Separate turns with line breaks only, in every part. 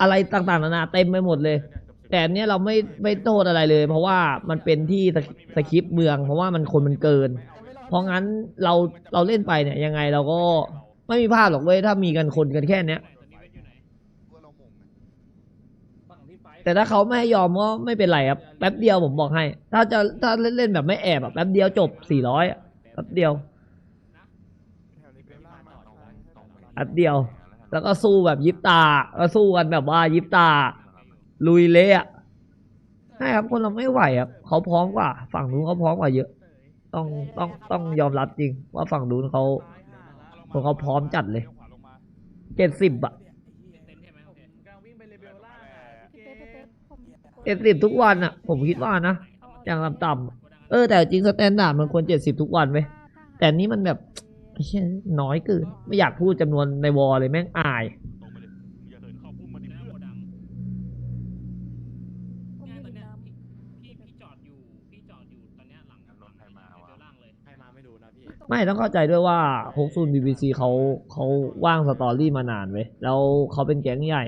อะไรต่างๆนานาเต็มไปหมดเลย แต่อันเนี้ยเราไม่ไม่โทษอะไรเลย เพราะว่ามันเป็นที่สคสคริปต์เมือง เพราะว่ามันคนมันเกิน เพราะงั้นเราเราเล่นไปเนี่ยยังไงเราก็ไม่มีภาพหรอกเว้ยถ้ามีกันคนกันแค่เนี้ย แต่ถ้าเขาไม่ให้ยอมก็ไม่เป็นไรครับแป๊บเดียวผมบอกให้ ถ้าจะถ้าเล่นเล่นแบบไม่แอบแบบแป๊บเดียวจบสี่ร้อยแป๊บเดียวแป๊บเดียว แล้วก็สู้แบบยิบตาก็สู้กันแบบว่ายิบตา ลุยเละใช่ครับคนเราไม่ไหวครับเขาพร้อมกว่า ฝั่งนู้นเขาพร้อมกว่าเยอะ ต้องต้องต้องยอมรับจริง ว่าฝั่งนู้นเขาเขาเขาพร้อมจัดเลยเจ็ดสิบอะเจ็ดสิบทุกวันอะผมคิดว่านะอย่างต่ำๆเออแต่จริงสแตนดาร์ดมันควรเจ็ดสิบทุกวันเว้ยแต่นี่มันแบบ เหี้ยน้อยเกินไม่อยากพูดจำนวนในวอลเลยแม่งอาย
เนี่ยตอนเนี้ยพี่พี่พี่จอดอยู่พี่จอดอยู่ตอนเนี้ยหลังรถใครมาวะล่างเลย
ใครมาไม่รู้นะพี่
ไม่ต้องเข้าใจด้วยว่าฮกซูนบีบีซีเขาเขาว่างสตอรี่มานานเว้ยแล้วเขาเป็นแก๊งใหญ่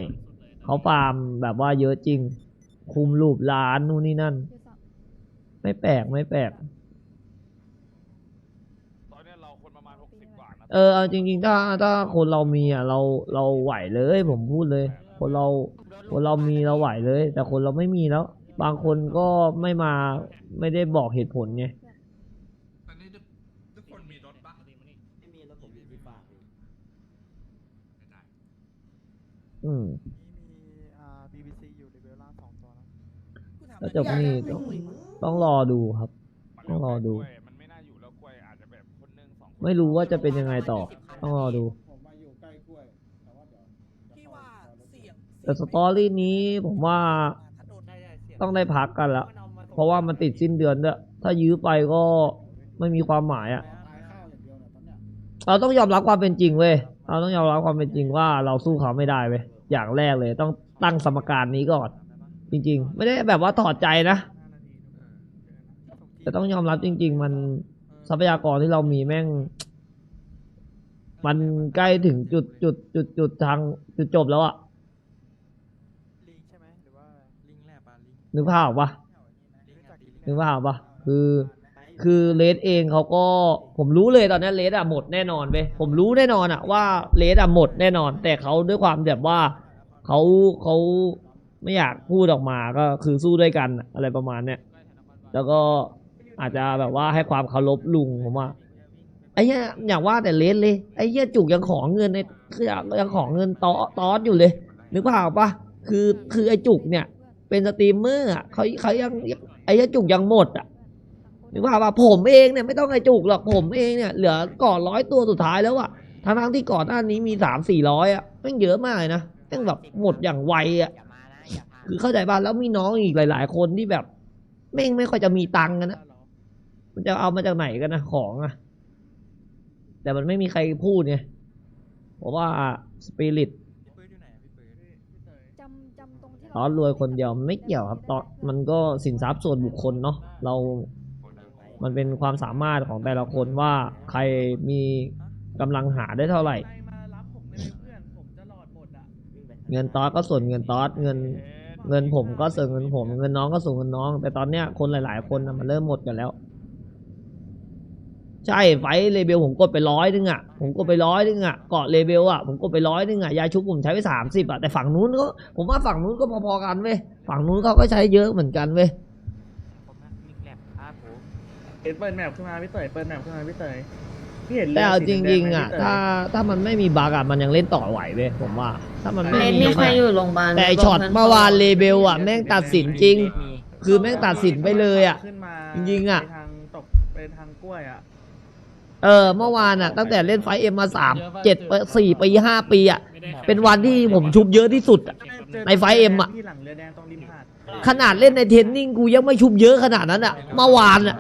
เขาฟาร์มแบบว่าเยอะจริง คุมรูปร้านนู่นนี่นั่น ไม่แปลกไม่แปลก
ตอนเนี้ยเราคนประมาณหกสิบกว่านะ
เออเอาจริง ๆ ถ้าถ้าคนเรามีอะเราเราไหวเลย ผมพูดเลย คนเราคนเรามีเราไหวเลย แต่คนเราไม่มีแล้ว บางคนก็ไม่มาไม่ได้บอกเหตุผลไง
ตอนนี้ทุกทุกคนมีรถปะ
ไม่มีรถผมอยู่ที่ฝากพี่
ไม่ได้
อืม
มีอ่า BBC อยู่ในเวลล่างสองตัวนะ
แล้วจบนี่ต้องต้องรอดูครับ ต้องรอดู
กล้วยมันไม่น่าอยู่
ไม่รู้ว่าจะเป็นยังไงต่อ ต้องรอดู
ผมมาอยู่ใกล้กล้วยแต่ว่าเดี๋ยว
พี่ว่าเสียง
แต่สตอรี่นี้ผมว่า
ถ้าโดนได้ได้เสียง
ต้องได้พักกันละเพราะว่ามันติดสิ้นเดือนด้วยถ้ายื้อไปก็ไม่มีความหมายอะ
ตายข้าวอย่างเดียวเนี่ยตอนเนี้ย
เราต้องยอมรับความเป็นจริงเว้ยเราต้องยอมรับความเป็นจริงว่าเราสู้เขาไม่ได้เว้ยอย่างแรกเลย ต้องตั้งสมการนี้ก่อน จริง ๆ ไม่ได้แบบว่าถอดใจนะแต่ต้องยอมรับจริง ๆ มัน ทรัพยากรที่เรามีแม่ง มันใกล้ถึงจุดจุดจุดจุดทางจุดจบแล้วอะ
ลิงใช่ไหมหรือว่าลิงแลบอะลิง
นึกภาพออกปะ
ลิงจากลิง
นึกภาพออกปะคือ คือเลสเองเขาก็ผมรู้เลยตอนนี้เลสอะหมดแน่นอนเว้ยผมรู้แน่นอนอะว่าเลสอะหมดแน่นอน แต่เขาด้วยความแบบว่าเขาเขาไม่อยากพูดออกมาก็คือสู้ด้วยกันอะอะไรประมาณเนี้ยแล้วก็ อาจจะแบบว่าให้ความเคารพลุงผมว่าไอ้เนี้ยอยากว่าแต่เลสเลยไอ้เนี้ยจุกยังขอเงินในคือยังขอเงินตอตอสอยู่เลยนึกภาพปะคือคือไอ้จุกเนี่ย เป็นสตรีมเมอร์เขาเขายังไอ้เนี้ยจุกยังหมดอะนึกว่าป่ะผมเองเนี่ยไม่ต้องไอ้จุกหรอกผมเองเนี่ยเหลือก่อนร้อยตัวสุดท้ายแล้วอะทั้งทั้งที่ก่อนหน้านี้มีสามสี่ร้อยอะแม่งเยอะมากเลยนะแม่งแบบหมดอย่างไวอะ่ะคือเข้าใจป่ะแล้วมีน้องอีกหลาย ๆ คนที่แบบแม่งไม่ค่อยจะมีตังค์กันนะ มันจะเอามาจากไหนกันนะของอะแต่มันไม่มีใครพูดไงเพราะว่าสปิริต
พี่ปื้ดอยู่ไหนอะพี่ปื้ด
จำจำตรงที่
ตอนรวยคนเดียวไม่เกี่ยวครับตอนมันก็สินทรัพย์ส่วนบุคคลเนาะเรา มันเป็นความสามารถของแต่ละคนว่าใครมีกำลังหาได้เท่าไหร่
ใครมารับผมได้ไหมเพื่อนผมจะหลอดหมดอะ
เงินตอสก็ส่วนเงินตอสเงินเงินผมก็ส่วนเงินผม เงินน้องก็ส่วนเงินน้อง แต่ตอนเนี้ยคนหลาย ๆ คนน่ะมันเริ่มหมดกันแล้ว ใช่ไฟท์เลเบลผมกดไปร้อยนึงอะผมกดไปร้อยนึงอะเกาะเลเบลอะผมกดไปร้อยนึงอะยาชุบผมใช้ไปสามสิบอะแต่ฝั่งนู้นก็ผมว่าฝั่งนู้นก็พอๆกันเว้ยฝั่งนู้นเขาก็ใช้เยอะเหมือนกันเว้ย
ผมนะมิกแลบครับผม
เห็นเปิดแมปขึ้นมาพี่เต๋ยเปิดแมปขึ้นมาพี่เต๋ยพี่เห็น
แต่เอาจ
สีแด
ริง
ไหม
ๆอะ
พี่เต๋ย
ถ้าถ้ามันไม่มีบั๊กอะมันยังเล่นต่อไหวเว้ยผมว่าถ้ามันไม่
เลน
มี
มีใครอยู่โรงพยาบาล
แต่ไอ้ช็อตเมื่อวานเลเบลอะแม่งตัดสินจริง คือแม่งตัดสินไปเลยอะ
ขึ้นมา
จริงๆอะ
ไปทางตกไปทางกล้วยอะ
เออเมื่อวานอะตั้งแต่เล่นไฟเอ็มมาสามเจ็ดสี่ปีห้าปีอะเป็นวันที่ผมชุบเยอะที่สุดอะในไฟเอ็มอะ
ที่หลังเรือแดงตรงริมหาด
ขนาดเล่นในเทรนนิ่งกูยังไม่ชุบเยอะขนาดนั้นอะเมื่อวานอะ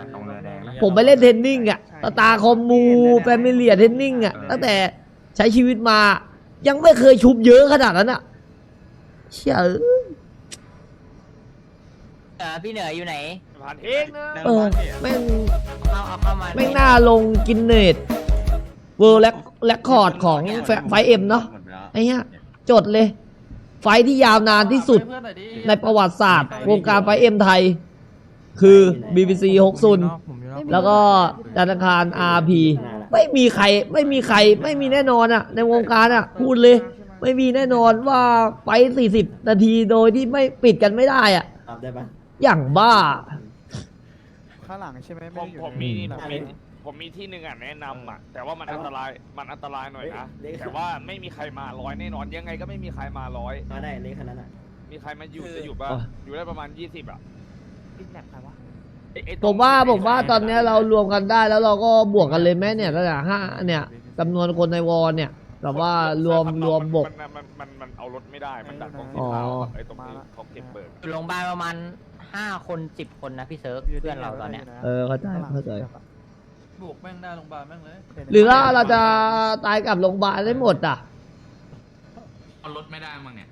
ผมไปเล่นเทรนนิ่งอะสตาร์คอมมูแฟมิเลียเทรนนิ่งอะตั้งแต่ใช้ชีวิตมายังไม่เคยชุบเยอะขนาดนั้นอะเชี่ยเอ้ย
เออพี่เหนืออยู่ไหน
ผ่านเองนะ
เออแม่ง
เอาเอาเข้ามา
แม่งน่าลงกินเนตเวิร์ลแลคคอร์ดของไฟเอ็มเนาะไอ้เนี้ยจดเลย ไฟท์ที่ยาวนานที่สุด
เพื่อนหน่อยดิ
ในประวัติศาสตร์ วงการไฟท์เอ็มไทย คือ BBC 60
ผมอยู่นอก
แล้วก็ธนาคาร RP ไม่มีใครไม่มีใครไม่มีแน่นอนอะในวงการอะพูดเลย ไม่มีแน่นอนว่าไป 40 นาทีโดยที่ไม่ปิดกันไม่ได้อะ
ตอบได้ปะ
อย่างบ้า
ข้างหลังใช่ไหม
ผม
ไได้อยู่
ผม
ใน
มี
หลัง
ผมมี ผมมีที่หนึ่งอะแนะนำอะ แต่ว่ามันอันตราย มันอันตรายหน่อยนะแต่ว่าไม่มีใครมาร้อยแน่นอน ยังไงก็ไม่มีใครมาร้อย
มาได้เลขขนาดนั้นอะ
มีใครมาอยู่จะอยู่ป่ะ
อ๋อ
อยู่ได้ประมาณยี่สิบอะ
ลิงแลบใครวะ
ไอ้ไอ้ต
ผ
รง
มว่า
ไอ้
ผมว่าตอนเนี้ยเรารวมกันได้แล้วเราก็บวกกันเลยแม่เนี่ยตั้งแต่ห้าเนี่ยจำนวนคนในวอลเนี่ยแบบว่ารวมรวมบก
มันมันมันมันเอารถไม่ได้ มันดักตรง
อ๋
ที่
อ
เท้าอะไอ้ตรงที่เขาเก็บเบิก
อยู่โรงพยาบาลประมาณ ห้าคนสิบคนนะพี่เซิร์ฟเพื่อนเราตอนเนี้ย
เออเข้าใจเข้าใจ
บวกแม่งหน้าโรงพยาบาลแม่งเลย
หรือว่าเราจะตายกับโรงพยาบาลได้หมดอะ
เอารถไม่ได้มั้งเนี่ย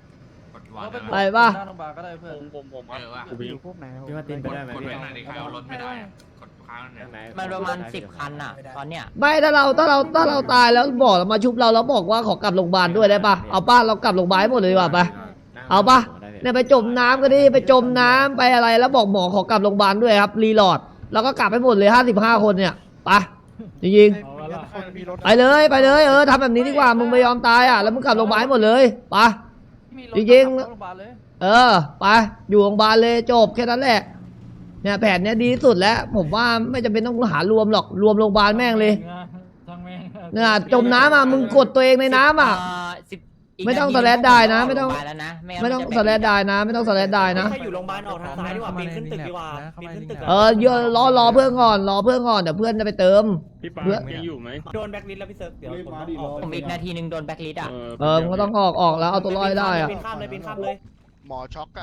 กดวาง
ก็ไปบวก
ไปปะ
หน้าโรงพยาบาลก็ได้เพื่อน
ผมผมผม
เออว่ะ
อยู่พวกไหน
พี่ว่าตินไปได้ไหม
กด
พี่
ไว้หน่อยดิใครเอารถไม่ได้อะกดค้างเนี่ย
มันประมาณสิบคันอะ ตอนเนี้ย
ไม่ถ้าเราถ้าเราถ้าเราตายแล้วบอกเรามาชุบเราแล้วบอกว่าขอกลับโรงพยาบาลด้วยได้ปะเอาป้าเรากลับโรงพยาบาลให้หมดเลยดีกว่าปะเอาปะ เนี่ยไปจมน้ำก็ดิไปจมน้ำไปอะไร แล้วบอกหมอขอกลับโรงพยาบาลด้วยครับ รีโหลดแล้วก็กลับไปหมดเลยห้าสิบห้าคนเนี่ยไปะจริง
คนมีรถ
ๆไปเลยไปเลยเออทำแบบนี้ดีกว่ามึงไม่ยอมตายอะแล้วมึงกลับโรงพยาบาลให้หมดเลยไปะ
มี
จริงๆ
เข้าโรงพยาบาลเลย
เออไปอยู่โรงพยาบาลเลยจบแค่นั้นแหละเนี่ยแผนเนี้ยดีที่สุดแล้ว ผมว่าไม่จำเป็นต้องหารวมหรอกรวมโรงพยาบาลแม่งเลยเนี่ยจมน้ำอะมึงกดตัวเองในน้ำอะ
เสิบ ก
ไม่ต้อง
นาที
สแลดได้นะไม่ต้อง
โรงพยาบาลแล้วนะงั้น
ไม่ต้อง
นจะ
สแลดได้นะ ไม่ต้องสแลดได้นะ
ใครอยู่โรงพยาบาลออกทางซ้ายดีกว่าปีนขึ้นตึกดีกว่าปีนขึ้นตึก
เออเยอะรอรอเพื่อนก่อนรอเพื่อนก่อนเดี๋ยวเพื่อนจะไปเติม
พี่ปา
เพื่อ
ยังอยู่ไหม
โดนแบ็คลิสแล้วพี่เซิร์ฟเดี๋ยวผมต้องออก
ผมอีกนาทีหนึ่งโดนแบ็คลิสต์อะ
เออมันก็ต้องออกออกแล้วเอาตัวรอดให้ได้อะ
ปีนข้ามเลยปีนข้ามเลย
หมอช็อกอะ